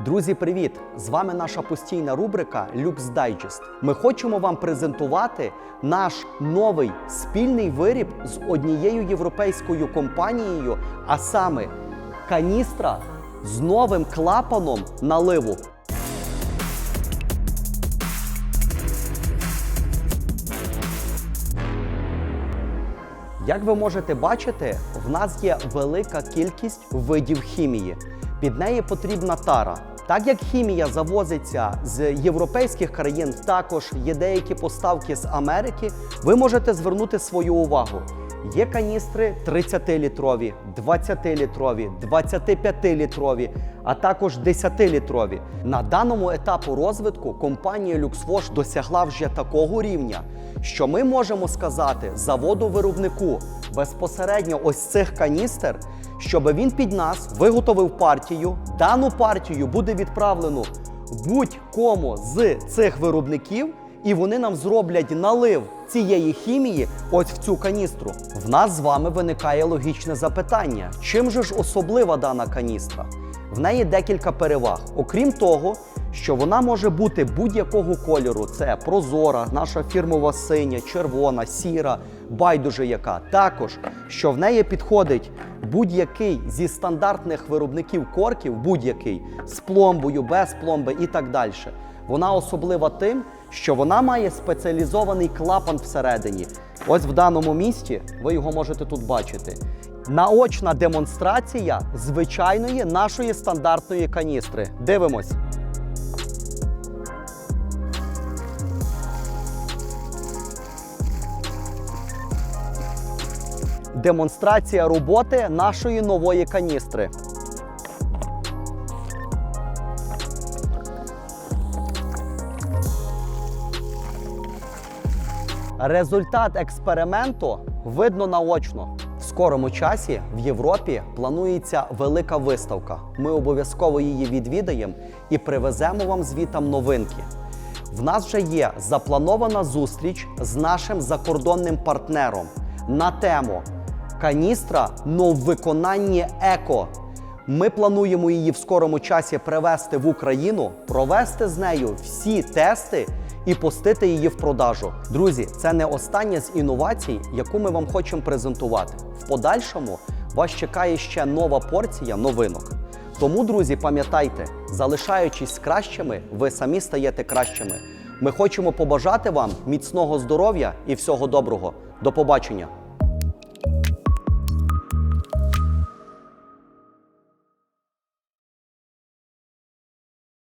Друзі, привіт! З вами наша постійна рубрика Lux Digest. Ми хочемо вам презентувати наш новий спільний виріб з однією європейською компанією, а саме каністра з новим клапаном наливу. Як ви можете бачити, в нас є велика кількість видів хімії. Під неї потрібна тара. Так як хімія завозиться з європейських країн, також є деякі поставки з Америки, ви можете звернути свою увагу. Є каністри 30-літрові, 20-літрові, 25-літрові, а також 10-літрові. На даному етапу розвитку компанія LuxWash досягла вже такого рівня, що ми можемо сказати заводу-виробнику безпосередньо ось цих каністр, щоб він під нас виготовив партію. Дану партію буде відправлено будь-кому з цих виробників, і вони нам зроблять налив цієї хімії ось в цю каністру. В нас з вами виникає логічне запитання: чим же ж особлива дана каністра? В неї декілька переваг. Окрім того, що вона може бути будь-якого кольору: це прозора, наша фірмова синя, червона, сіра, байдуже яка. Також що в неї підходить будь-який зі стандартних виробників корків, будь-який з пломбою, без пломби і так далі. Вона особлива тим, що вона має спеціалізований клапан всередині. Ось в даному місці ви його можете тут бачити. Наочна демонстрація звичайної нашої стандартної каністри. Дивимось. Демонстрація роботи нашої нової каністри. Результат експерименту видно наочно. В скорому часі в Європі планується велика виставка. Ми обов'язково її відвідаємо і привеземо вам звітам новинки. В нас вже є запланована зустріч з нашим закордонним партнером на тему каністра но в виконанні еко. Ми плануємо її в скорому часі привезти в Україну, провести з нею всі тести і пустити її в продажу. Друзі, це не остання з інновацій, яку ми вам хочемо презентувати. В подальшому вас чекає ще нова порція новинок. Тому, друзі, пам'ятайте, залишаючись кращими, ви самі стаєте кращими. Ми хочемо побажати вам міцного здоров'я і всього доброго. До побачення!